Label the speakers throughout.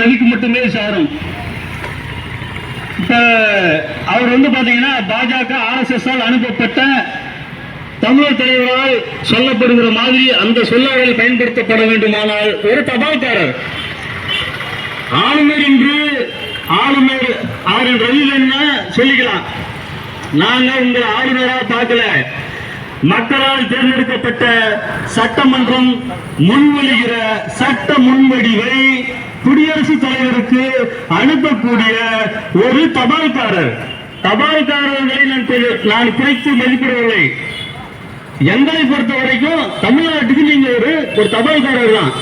Speaker 1: ரவிக்கு மட்டுமே சாரும். இப்ப அவர் வந்து பாத்தீங்கன்னா பாஜக ஆர்எஸ்எஸ் ஆல் அனுப்பப்பட்ட தமிழர் தலைவரால் சொல்லப்படுகிற மாதிரி அந்த சொல்லாடல் பயன்படுத்தப்பட வேண்டுமானால் ஒரு தபால்காரர். ஆளுநர் என்று ஆளுநர் ஆர் என் ரவி சொல்லிக்கலாம். நாங்க உங்களை ஆளுநரா பார்க்கல. மக்களால் தேர்ந்தெடுக்கப்பட்ட சட்டமன்றம் முன்மொழிகிற சட்ட முன் குடியரசுத் தலைவருக்கு அனுப்பக்கூடிய ஒரு தபால்காரர். தபால்காரர்களை நான் நான் குறைத்து மதிப்பிடவில்லை. எங்களை பொறுத்த வரைக்கும் தமிழ்நாட்டுக்கு நீங்க ஒரு ஒரு தபால்காரர் தான்.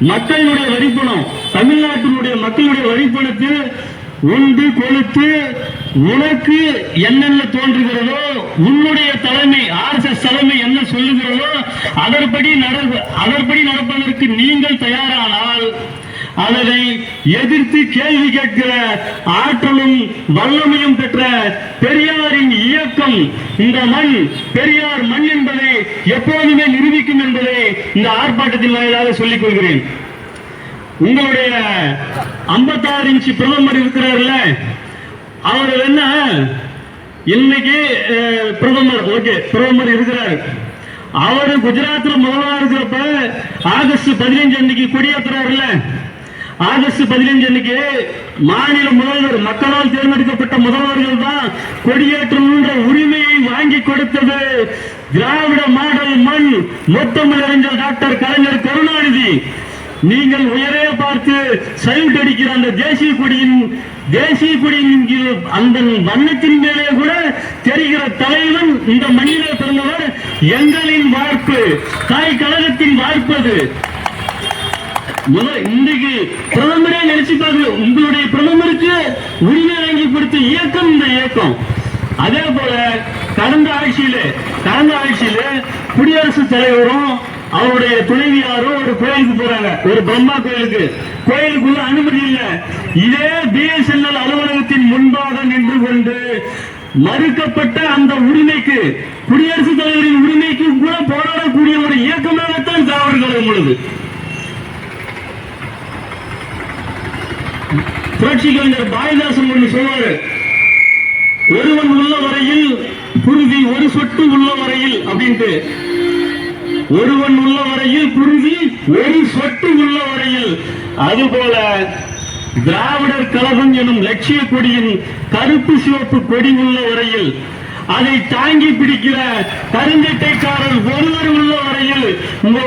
Speaker 1: மக்களுடைய வரிப்பணம் தமிழ்நாட்டினுடைய மக்களுடைய வரிப்பணத்தில் உண்டு கொளுத்து உனக்கு என்னென்ன தோன்றுகிறதோ உன்னுடைய தலைமை ஆர்எஸ்எஸ் தலைமை என்ன சொல்லுகிறதோ அதற்படி நட- அதற்படி நடப்பதற்கு நீங்கள் தயாரானால் அதனை எதிர்த்து கேள்வி கேட்கிற ஆற்றலும் வல்லமையும் பெற்ற பெரியாரின் இயக்கம் இந்த மண் பெரியார் மண் என்பதை எப்போதுமே நிரூபிக்கும் என்பதை இந்த ஆர்ப்பாட்டத்தின் வாயிலாக சொல்லிக் கொள்கிறேன். உங்களுடைய ஐம்பத்தாறு இன்ச்சு பிரதமர் இருக்கிறார்ல அவர் என்ன? இன்னைக்கு அஹ், பிரதமர் ஓகே பிரதமர் இருக்கிறார். அவரு குஜராத்ல முதல்வரா இருக்கிறப்ப ஆகஸ்ட் பதினஞ்சு அன்னைக்கு கொடியேற்றுறாருல ஆகஸ்ட் பதினைஞ்சு அன்னைக்கு மாநில முதல்வர் மக்களால் தேர்ந்தெடுக்கப்பட்ட முதல்வர்கள் தான் கொடியேற்றம்ன்ற உரிமையை வாங்கி கொடுத்தது. திராவிட மாடல் மண் முத்தமிழறிஞர் டாக்டர் கலைஞர் கருணாநிதி. நீங்கள் உயரே பார்த்து சைட் அடிக்கிற அந்த தேசிய கொடியின் தேசிய கொடியின் அந்த வண்ணத்தின் மேலே கூட தெரிகிற தலைவன் இந்த மண்ணிலே பிறந்தவர் எங்களின் வார்ப்பு தாய் கழகத்தின் வார்ப்பு அது. முதல் இன்றைக்கு பிரதமரே நினைச்சு பார்க்கல உங்களுடைய பிரதமருக்கு உரிமை வாங்கி கொடுத்த இயக்கம் இந்த இயக்கம். அதே போல கடந்த ஆட்சியில கடந்த ஆட்சியில குடியரசுத் தலைவரும் அவருடைய துணைவியாரும் ஒரு கோயிலுக்கு போறாங்க. ஒரு பிரம்மா கோயிலுக்கு. கோயிலுக்குள்ள அனுமதி இல்ல. இதே பிஎஸ்என்எல் அலுவலகத்தின் முன்பாக நின்று கொண்டு மறுக்கப்பட்ட அந்த உரிமைக்கு குடியரசுத் தலைவரின் உரிமைக்கு கூட போராடக்கூடிய ஒரு இயக்கமாகத்தான் திராவிட கழகம் உள்ளது புரட்சி கலைஞர் பாரதிதாசன் ஒன்று சொல்வாரு. ஒருவன் உள்ள வரையில் குருதி ஒரு சொட்டு உள்ள வரையில் அப்படின்ட்டு. ஒருவன் உள்ள வரையில் குருதி ஒரு சொட்டு உள்ள வரையில். அதுபோல திராவிடர் கழகம் எனும் லட்சிய கொடியின் கருப்பு சிவப்பு கொடி உள்ள வரையில் அதை தாங்கி பிடிக்கிற கருஞ்சட்டைக்காரர் ஒருவர் உள்ள வரையில்